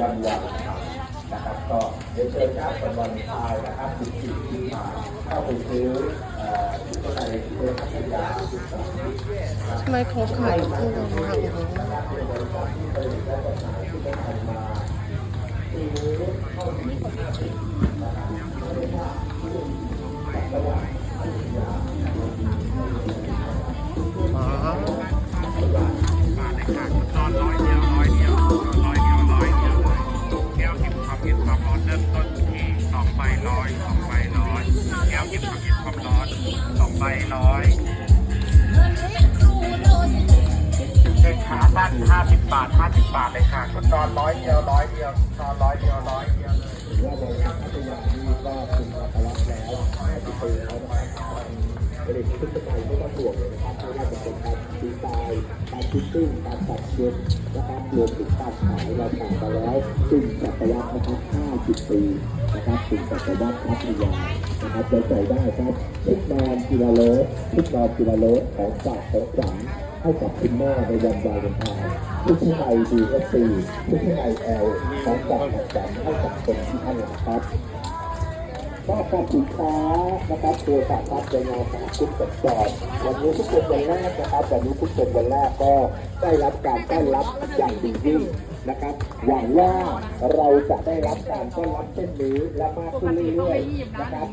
วันวันนะครับก็เดี๋ยวเชิญครับวันวันทายนะครับสิบสี่ที่มาเข้าไปซื้อเอ่อที่ตัวไหนที่เป็นพัทยาทำไมเขาขายเครื่องมากอย่างนี้อ๋อ ใบร้อยเดินขาสั้นห้าสิบบาทห้าสิบบาทเลยค่ะชุดนอนร้อยเดียวร้อยเดียวนอนร้อยเดียวร้อยเดียวเลยถือว่าในพัทยานี่ก็คุณอัตลักษณ์แล้ว50ปีแล้วนะครับผลิตชุดไทยไม่ต้องห่วงเลยนะครับไม่ว่าจะเป็นการดีไซน์การฟิตติ้งการตัดเย็บนะครับรวมถึงการขายเราผ่านมาแล้วซึ่งจักรยานนะครับ 50ปีนะครับถึงจักรยานพัทยานะครับจะใส่ได้ครับชุดนอนกีฬาโลชุดนอนกีฬาโลของฝากของขวัญให้กับคุณแม่ในวันวาเลนไทน์ชุดชั้นในดีเอซีชุดชั้นในแอลของฝากของขวัญให้กับคนที่ท่านรักครับก็ขอบสินค้านะครับตัวสาขาจะงานสาคุกกับจอดวันนี้ทุกคนวันแรกนะครับวันนี้ทุกคนวันแรกก็ได้รับการต้อนรับอย่างดียิ่ง นะครับ หวังว่าเราจะได้รับการต้อนรับเช่นนี้และมากขึ้นเรื่อยๆนะครับ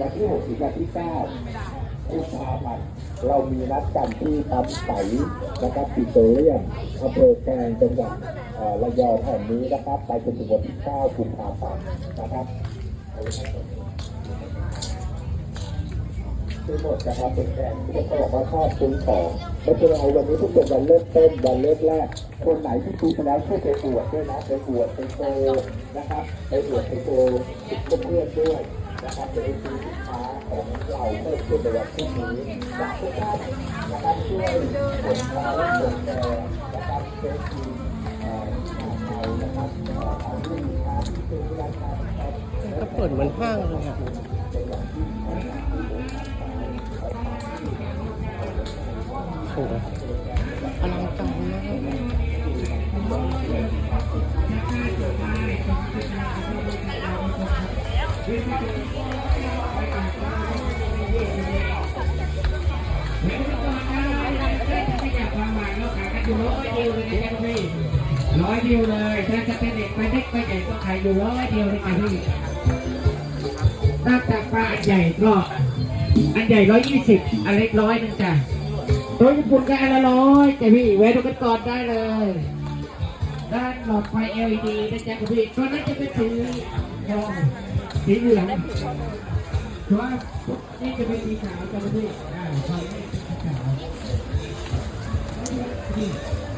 วันที่6ถึงวันที่9กุมภาพันธ์เรามีนัดกันที่ปั๊มใสนะครับปิโตรเลียมอำเภอแกลงจังหวัดระยองแห่งนี้นะครับ ไปจนถึงวันที่9กุมภาพันธ์นะครับ คือหมดนะครับเป็นแฟนที่จะบอกว่าชอบซื้อของไม่เป็นไรวันนี้ทุกคนวันเริ่มต้นวันเริ่มแรกคนไหนที่ซื้อไปแล้วช่วยไปอวดด้วยนะไปอวดไปโชว์นะครับไปอวดไปโชว์เพื่อนด้วยนะครับจะได้ซื้อสินค้าของเราเพิ่มขึ้นในวันพรุ่งนี้ฝากทุกท่านนะครับช่วยกดไลค์กดแชร์นะครับเฟซบุ๊กเอ่อข่าวนะครับเอาที่สินค้าที่ซื้อที่ร้านค้านะครับก็เปิดเหมือนห้างเลยค่ะ อ้โหอลังการมากร้อยเดียวเลยถ้าจะเป็นเด็กไปเด็กไปใหญ่ก็ขายอยู่ร้อยเดียวเลยค่ะพี่นอกจากปลาอันใหญ่ก็อันใหญ่ร้อยยี่สิบอันเล็กร้อยหนึงจ้ะ ตัวญี่ปุ่นก็อันละร้อยแต่พี่แวะดูกันก่อนได้เลย ด้านหลอดไฟ LED นะจ๊ะคุณพี่ตัวนั้นจะเป็นสีทองสีเหลืองตัวนี่จะเป็นสีขาวจ้ะพี่อ่าไฟสีขาว